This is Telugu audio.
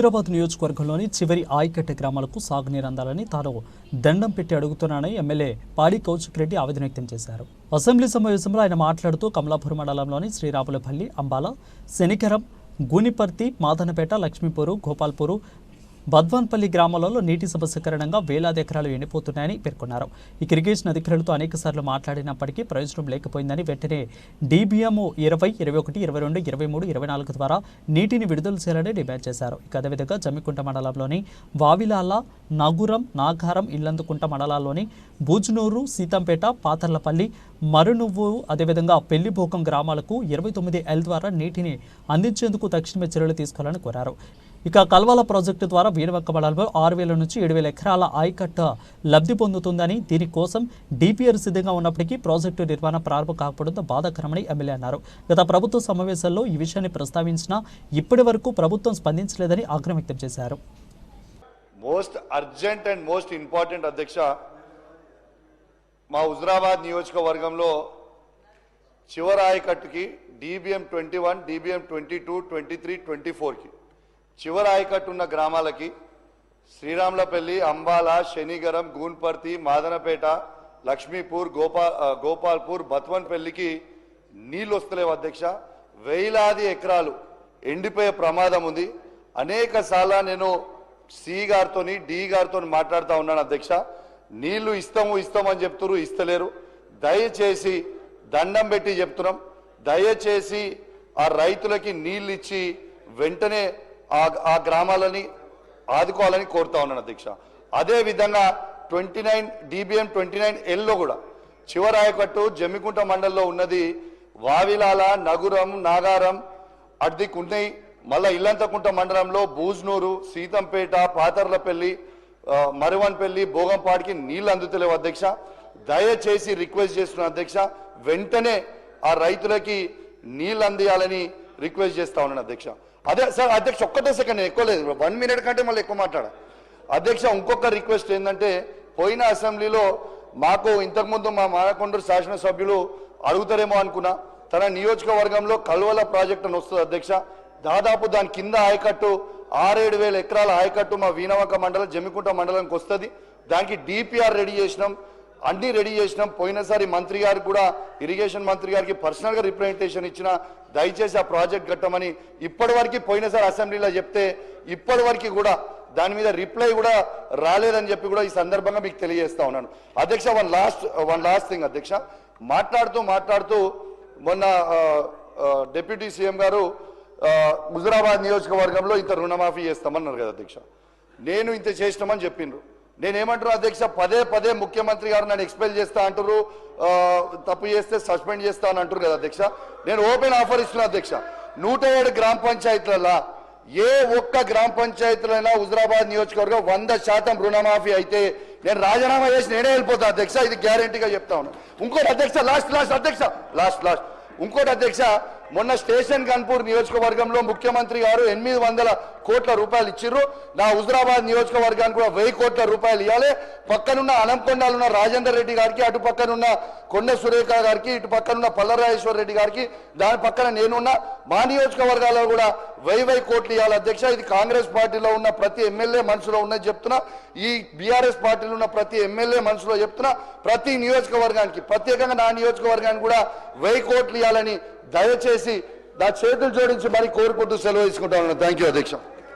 హుజూరాబాద్ నియోజకవర్గంలోని చివరి ఆయకట్ట గ్రామాలకు సాగునీరు అందాలని తాను దండం పెట్టి అడుగుతున్నానని ఎమ్మెల్యే పాడి కౌశిక్ రెడ్డి ఆవేదన వ్యక్తం చేశారు. అసెంబ్లీ సమావేశంలో ఆయన మాట్లాడుతూ కమలాపురం మండలంలోని శ్రీరాములపల్లి అంబాల శనికరం గూనిపర్తి మాదనపేట లక్ష్మీపూరు గోపాల్పూరు బద్వాన్పల్లి గ్రామాలలో నీటి సమస్య కారణంగా వేలాది ఎకరాలు ఎండిపోతున్నాయని పేర్కొన్నారు. ఈ ఇరిగేషన్ అధికారులతో అనేకసార్లు మాట్లాడినప్పటికీ ప్రయోజనం లేకపోయిందని వెంటనే డీబీఎం ఇరవై ఇరవై ఒకటి ఇరవై రెండు ఇరవై మూడు ఇరవై నాలుగు ద్వారా నీటిని విడుదల చేయాలని డిమాండ్ చేశారు. ఇక అదేవిధంగా జమ్మికుంట మండలంలోని వావిలాల నాగురం నాగారం ఇల్లందుకుంట మండలాల్లోని బూజ్నూరు సీతంపేట పాతర్లపల్లి మరునువ్వు అదేవిధంగా పెళ్ళిభోగం గ్రామాలకు ఇరవై తొమ్మిది ఎల్ ద్వారా నీటిని అందించేందుకు తక్షణమే చర్యలు తీసుకోవాలని కోరారు. ఇక కల్వాల ప్రాజెక్టు ద్వారా వీరవక్క మండలంలో ఆరు వేల నుంచి ఏడు వేల ఎకరాల ఆయకట్ట లబ్ధి పొందుతుందని దీనికోసం డిపిఆర్ సిద్ధంగా ఉన్నప్పటికీ ప్రాజెక్టు నిర్మాణం ప్రారంభం కాకపోవడంతో బాధాకరమని ఎమ్మెల్యే అన్నారు. గత ప్రభుత్వ సమావేశాల్లో ఈ విషయాన్ని ప్రస్తావించినా ఇప్పటి వరకు ప్రభుత్వం స్పందించలేదని ఆగ్రహం వ్యక్తం చేశారు. Most urgent and most important అధ్యక్ష మా హుజరాబాద్ నియోజకవర్గంలో చివరి ఆయకట్టుకి DBM twenty one DBM twenty two twenty three twenty ఫోర్కి చివరి ఆయకట్టు ఉన్న గ్రామాలకి శ్రీరాములపల్లి అంబాల శనిగరం గూన్పర్తి మాదనపేట లక్ష్మీపూర్ గోపా గోపాల్పూర్ బత్వన్పల్లికి నీళ్ళు వస్తలేవు అధ్యక్ష. వేలాది ఎకరాలు ఎండిపోయే ప్రమాదం ఉంది. అనేక సార్లు నేను సి గారితో డి గారితో మాట్లాడుతూ ఉన్నాను అధ్యక్ష. నీళ్ళు ఇస్తాము ఇస్తామని చెప్తున్నారు ఇస్తలేరు. దయచేసి దండం పెట్టి చెప్తున్నాం. దయచేసి ఆ రైతులకి నీళ్ళు ఇచ్చి వెంటనే ఆ ఆ గ్రామాలని ఆదుకోవాలని కోరుతా ఉన్నాను అధ్యక్ష. అదే విధంగా twenty nine DBM twenty nine yellow కూడా చివరాయకట్టు జమ్మికుంట మండలంలో ఉన్నది వావిలాల నగురం నాగారం అడ్ది ఉన్నాయి మళ్ళా ఇల్లంతకుంట మండలంలో బూజ్నూరు సీతంపేట పాతర్లపల్లి మరువన్పల్లి భోగంపాడికి నీళ్ళు అందుతలేవు అధ్యక్ష. దయచేసి రిక్వెస్ట్ చేస్తున్నాను అధ్యక్ష వెంటనే ఆ రైతులకి నీళ్ళు అందియాలని రిక్వెస్ట్ చేస్తా ఉన్నాను అధ్యక్ష. అదే సార్ అధ్యక్ష ఒక్కటే సెకండ్ నేను ఎక్కువ లేదు. వన్ మినిట్ కంటే మళ్ళీ ఎక్కువ మాట్లాడా. అధ్యక్ష ఇంకొక రిక్వెస్ట్ ఏంటంటే పోయిన అసెంబ్లీలో మాకు ఇంతకుముందు మా మానకొండూరు శాసనసభ్యులు అడుగుతారేమో అనుకున్నా. తన నియోజకవర్గంలో కల్వల ప్రాజెక్ట్ అని వస్తుంది అధ్యక్ష. దాదాపు దాని కింద ఆయకట్టు ఆరేడు వేల ఎకరాల ఆయకట్టు మా వీణవక మండలం జమ్మికుంట మండలంకి వస్తుంది. దానికి డిపిఆర్ రెడీ చేసినాం. అన్ని రెడీ చేసినాం. పోయినసారి మంత్రి గారికి కూడా ఇరిగేషన్ మంత్రి గారికి పర్సనల్గా రిప్రజెంటేషన్ ఇచ్చిన దయచేసి ఆ ప్రాజెక్ట్ కట్టమని ఇప్పటివరకు పోయినసారి అసెంబ్లీలో చెప్తే ఇప్పటివరకు కూడా దాని మీద రిప్లై కూడా రాలేదని చెప్పి కూడా ఈ సందర్భంగా మీకు తెలియజేస్తా ఉన్నాను. అధ్యక్ష one last one last thing అధ్యక్ష. మాట్లాడుతూ మాట్లాడుతూ మొన్న డిప్యూటీ సీఎం గారు ఆ, హుజురాబాద్ నియోజకవర్గంలో ఇంత రుణమాఫీ చేస్తామన్నారు కదా అధ్యక్ష. నేను ఇంత చేసినామని చెప్పిండ్రు. నేనేమంటారు అధ్యక్ష? పదే పదే ముఖ్యమంత్రి గారు నన్ను ఎక్స్పెల్ చేస్తా అంటారు తప్పు చేస్తే సస్పెండ్ చేస్తా అని అంటారు కదా అధ్యక్ష? నేను ఓపెన్ ఆఫర్ ఇస్తున్నా అధ్యక్ష. నూట ఏడు గ్రామ పంచాయతీలలో ఏ ఒక్క గ్రామ పంచాయతీలైనా హుజరాబాద్ నియోజకవర్గం వంద శాతం రుణమాఫీ అయితే నేను రాజీనామా చేసి నేనే వెళ్ళిపోతా అధ్యక్ష. ఇది గ్యారంటీగా చెప్తా ఉన్నా. ఇంకోటి అధ్యక్ష లాస్ట్ లాస్ట్ అధ్యక్ష. లాస్ట్ లాస్ట్ ఇంకోటి అధ్యక్ష మొన్న స్టేషన్ కన్పూర్ నియోజకవర్గంలో ముఖ్యమంత్రి గారు ఎనిమిది వందల కోట్ల రూపాయలు ఇచ్చిర్రు. నా హుజరాబాద్ నియోజకవర్గానికి కూడా వెయ్యి కోట్ల రూపాయలు ఇవ్వాలి పక్కనున్న అనంకొండలో ఉన్న రాజేందర్ రెడ్డి గారికి అటు పక్కనున్న కొండ సురేఖ గారికి ఇటు పక్కనున్న పల్లరాజేశ్వర రెడ్డి గారికి దాని పక్కన నేనున్న. మా నియోజకవర్గాల్లో కూడా వెయ్యి వెయ్యి కోట్లు ఇవ్వాలి అధ్యక్ష. ఇది కాంగ్రెస్ పార్టీలో ఉన్న ప్రతి ఎమ్మెల్యే మనసులో ఉన్నది చెప్తున్నా. ఈ బీఆర్ఎస్ పార్టీలో ఉన్న ప్రతి ఎమ్మెల్యే మనసులో చెప్తున్నా. ప్రతి నియోజకవర్గానికి ప్రత్యేకంగా నా నియోజకవర్గానికి కూడా వెయ్యి కోట్లు ఇవ్వాలని దయచేసి నా చేతులు జోడించి మరి కోరుకుంటూ సెలవు తీసుకుంటా ఉన్నాను. థ్యాంక్ యూ అధ్యక్ష.